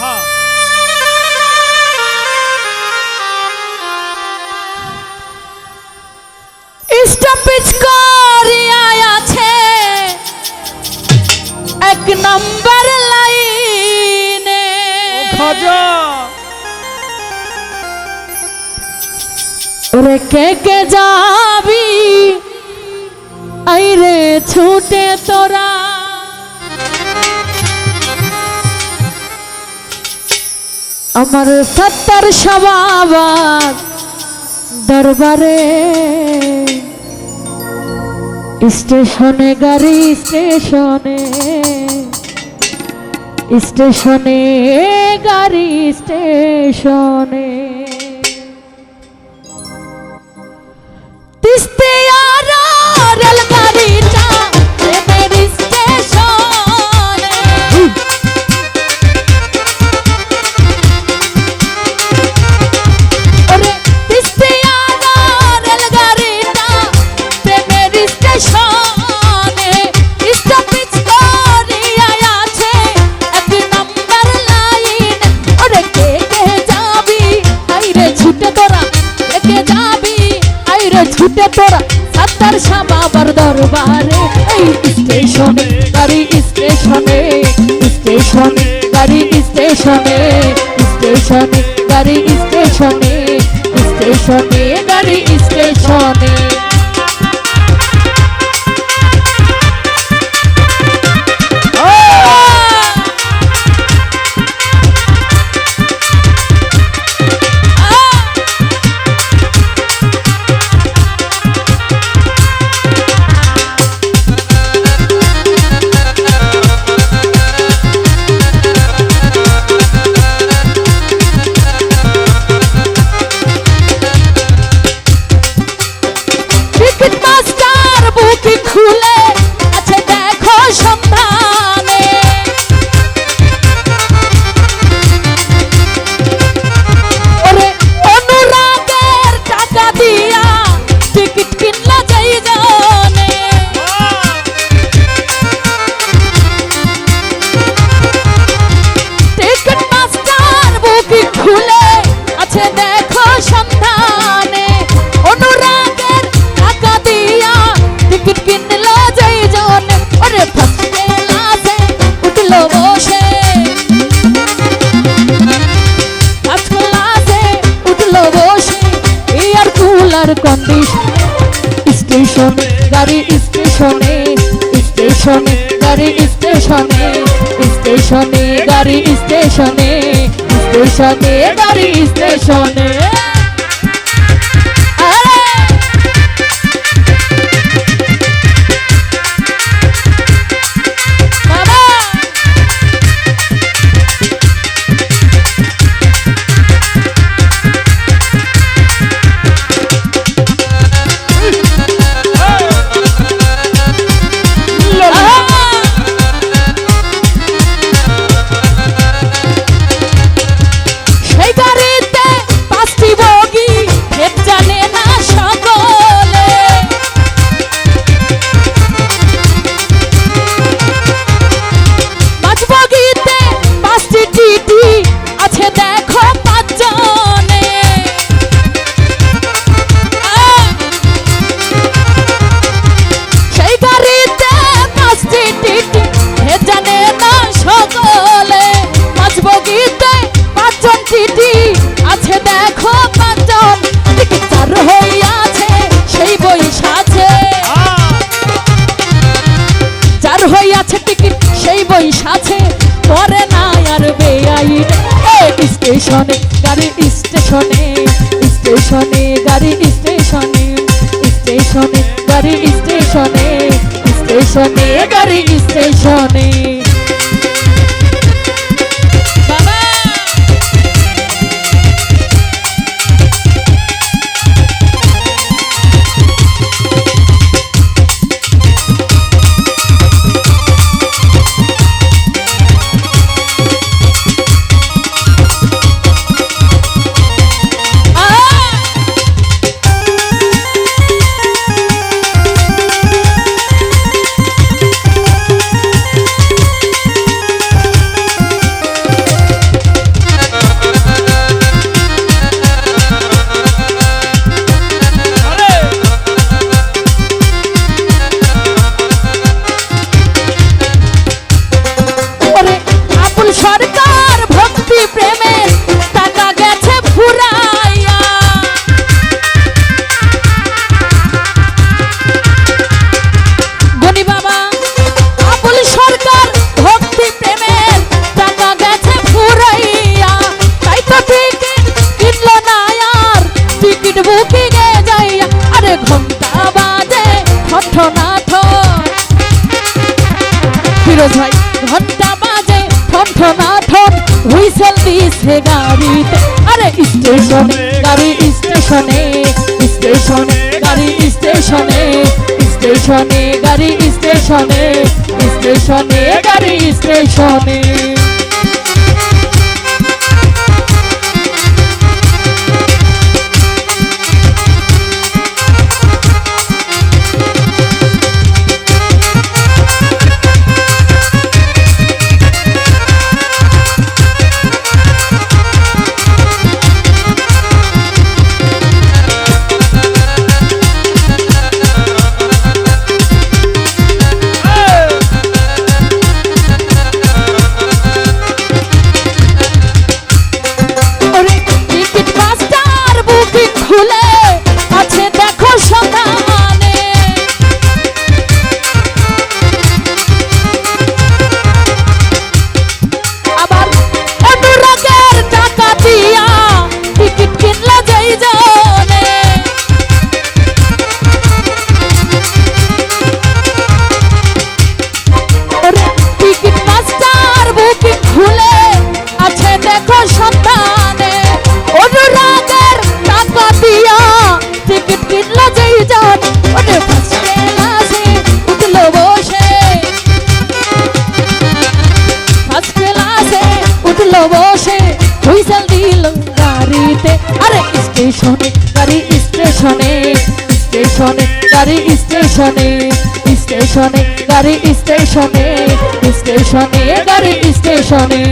হ্যাঁ স্টপেজ করিয়া আছে এক নম্বর লাইনে। খাজা। ওরে কে কে যাবি? আইরে ছুটে তোরা। আমার সত্তর সবাবার দরবারে। স্টেশনে গাড়ি স্টেশনে। স্টেশনে গাড়ি স্টেশনে। ছুটে তোরা? সাত্তার শাবাবার দরবারে। এই স্টেশনে, গাড়ি স্টেশনে স্টেশনে, গাড়ি স্টেশনে স্টেশনে, গাড়ি স্টেশনে স্টেশনে। এয়ার কন্ডিশন স্টেশন গাড়ি স্টেশনে স্টেশনে গাড়ি স্টেশনে স্টেশনে গাড়ি স্টেশনে স্টেশনে গাড়ি স্টেশনে। টিটি আছে, দেখো পাঁচজন। চার হইয়াছে, সেই বই সাথে যার হইয়াছে টিকিট, সেই বই সাথে পরে না আর বেআই স্টেশনে, গাড়ি স্টেশনে স্টেশনে, গাড়ি স্টেশনে স্টেশনে, গাড়ি স্টেশনে স্টেশনে, গাড়ি স্টেশনে। ফিরোজ ভাই, ঘণ্টা বাজে ঠন ঠনা ঠন হুইসেল দিছে গাড়িতে। আরে স্টেশনে, গাড়ি স্টেশনে স্টেশনে, গাড়ি স্টেশনে স্টেশনে, গাড়ি স্টেশনে স্টেশনে, গাড়ি স্টেশনে। দেখো সন্তানে, অনুরাগের টাকা দিয়া টিকিট কিনলো যেই জন ওরে ফার্স্ট ক্লাসে উঠল বসে। ফার্স্ট ক্লাসে উঠল বসে। হুইসেল দিল গাড়িতে, আরে স্টেশনে, গাড়ি স্টেশনে স্টেশনে, গাড়ি স্টেশনে স্টেশনে, গাড়ি স্টেশনে স্টেশনে, গাড়ি স্টেশনে।